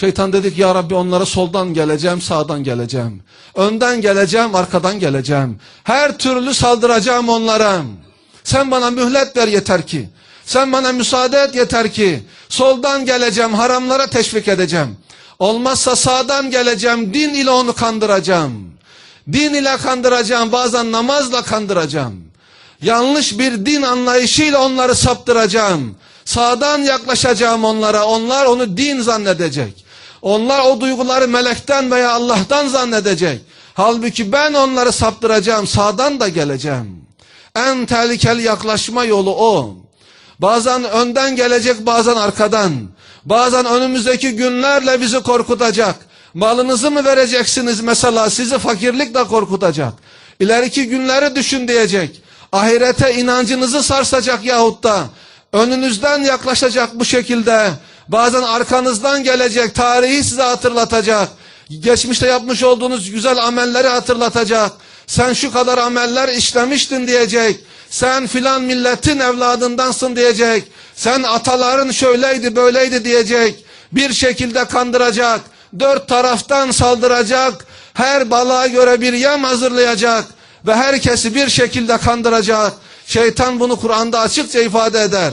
Şeytan dedik ya Rabbi onlara soldan geleceğim, sağdan geleceğim. Önden geleceğim, arkadan geleceğim. Her türlü saldıracağım onlara. Sen bana mühlet ver yeter ki. Sen bana müsaade et yeter ki. Soldan geleceğim, haramlara teşvik edeceğim. Olmazsa sağdan geleceğim, din ile onu kandıracağım. Din ile kandıracağım, bazen namazla kandıracağım. Yanlış bir din anlayışıyla onları saptıracağım. Sağdan yaklaşacağım onlara, onlar onu din zannedecek. Onlar o duyguları melekten veya Allah'tan zannedecek. Halbuki ben onları saptıracağım, sağdan da geleceğim. En tehlikeli yaklaşma yolu o. Bazen önden gelecek, bazen arkadan. Bazen önümüzdeki günlerle bizi korkutacak. Malınızı mı vereceksiniz mesela sizi fakirlikle korkutacak. İleriki günleri düşün diyecek. Ahirete inancınızı sarsacak yahut da önünüzden yaklaşacak bu şekilde. Bazen arkanızdan gelecek tarihi size hatırlatacak. Geçmişte yapmış olduğunuz güzel amelleri hatırlatacak. Sen şu kadar ameller işlemiştin diyecek. Sen filan milletin evladındansın diyecek. Sen ataların şöyleydi böyleydi diyecek. Bir şekilde kandıracak. Dört taraftan saldıracak. Her balığa göre bir yem hazırlayacak. Ve herkesi bir şekilde kandıracak. Şeytan bunu Kur'an'da açıkça ifade eder.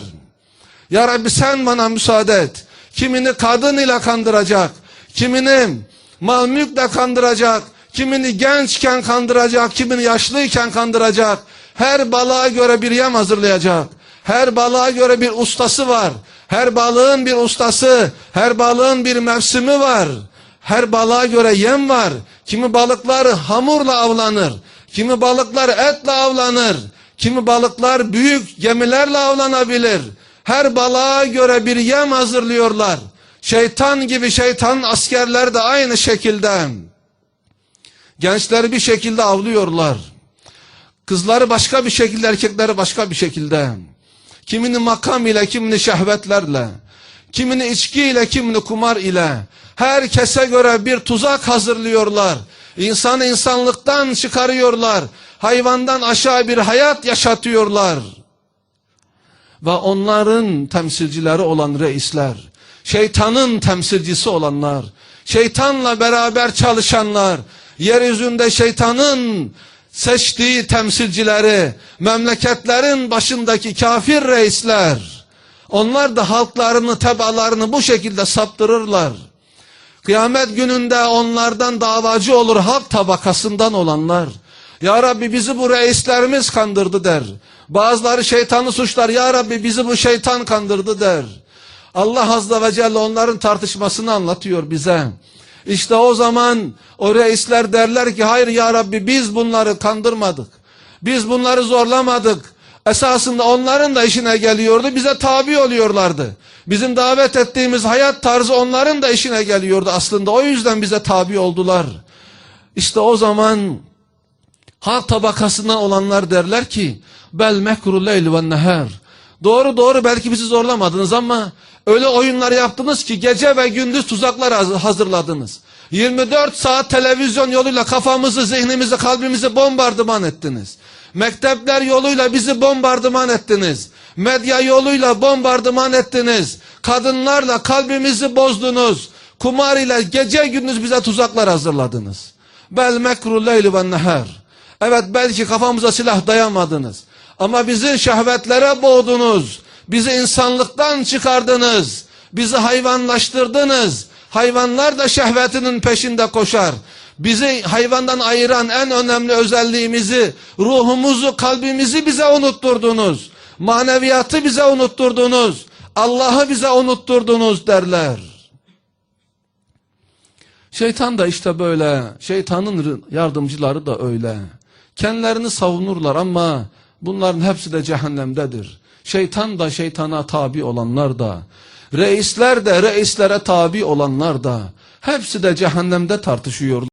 Ya Rabbi sen bana müsaade et. Kimini kadın ile kandıracak. Kimini mal mülkle kandıracak. Kimini gençken kandıracak. Kimini yaşlıyken kandıracak. Her balığa göre bir yem hazırlayacak. Her balığa göre bir ustası var. Her balığın bir ustası, her balığın bir mevsimi var. Her balığa göre yem var. Kimi balıklar hamurla avlanır. Kimi balıklar etle avlanır. Kimi balıklar büyük gemilerle avlanabilir. Her balığa göre bir yem hazırlıyorlar. Şeytan gibi şeytan askerler de aynı şekilde. Gençleri bir şekilde avlıyorlar. Kızları başka bir şekilde, erkekleri başka bir şekilde. Kimini makam ile, kimini şehvetlerle. Kimini içki ile, kimini kumar ile. Herkese göre bir tuzak hazırlıyorlar. İnsanı insanlıktan çıkarıyorlar. Hayvandan aşağı bir hayat yaşatıyorlar. Ve onların temsilcileri olan reisler, şeytanın temsilcisi olanlar, şeytanla beraber çalışanlar, yeryüzünde şeytanın seçtiği temsilcileri, memleketlerin başındaki kafir reisler, onlar da halklarını, tebalarını bu şekilde saptırırlar. Kıyamet gününde onlardan davacı olur halk tabakasından olanlar. Ya Rabbi bizi bu reislerimiz kandırdı der. Bazıları şeytanı suçlar. Ya Rabbi bizi bu şeytan kandırdı der. Allah Azze ve Celle onların tartışmasını anlatıyor bize. İşte o zaman o reisler derler ki hayır ya Rabbi biz bunları kandırmadık. Biz bunları zorlamadık. Esasında onların da işine geliyordu. Bize tabi oluyorlardı. Bizim davet ettiğimiz hayat tarzı onların da işine geliyordu aslında. O yüzden bize tabi oldular. İşte o zaman halk tabakasından olanlar derler ki bel mekru leyl ve neher. Doğru doğru belki bizi zorlamadınız ama öyle oyunlar yaptınız ki gece ve gündüz tuzaklar hazırladınız. 24 saat televizyon yoluyla kafamızı, zihnimizi, kalbimizi bombardıman ettiniz. Mektepler yoluyla bizi bombardıman ettiniz. Medya yoluyla bombardıman ettiniz. Kadınlarla kalbimizi bozdunuz. Kumar ile gece gündüz bize tuzaklar hazırladınız. Bel mekru leyli ve neher. Evet belki kafamıza silah dayamadınız. Ama bizi şehvetlere boğdunuz. Bizi insanlıktan çıkardınız. Bizi hayvanlaştırdınız. Hayvanlar da şehvetinin peşinde koşar. Bizi hayvandan ayıran en önemli özelliğimizi, ruhumuzu, kalbimizi bize unutturdunuz. Maneviyatı bize unutturdunuz. Allah'ı bize unutturdunuz derler. Şeytan da işte böyle. Şeytanın yardımcıları da öyle. Kendilerini savunurlar ama bunların hepsi de cehennemdedir. Şeytan da şeytana tabi olanlar da, reisler de reislere tabi olanlar da, hepsi de cehennemde tartışıyor.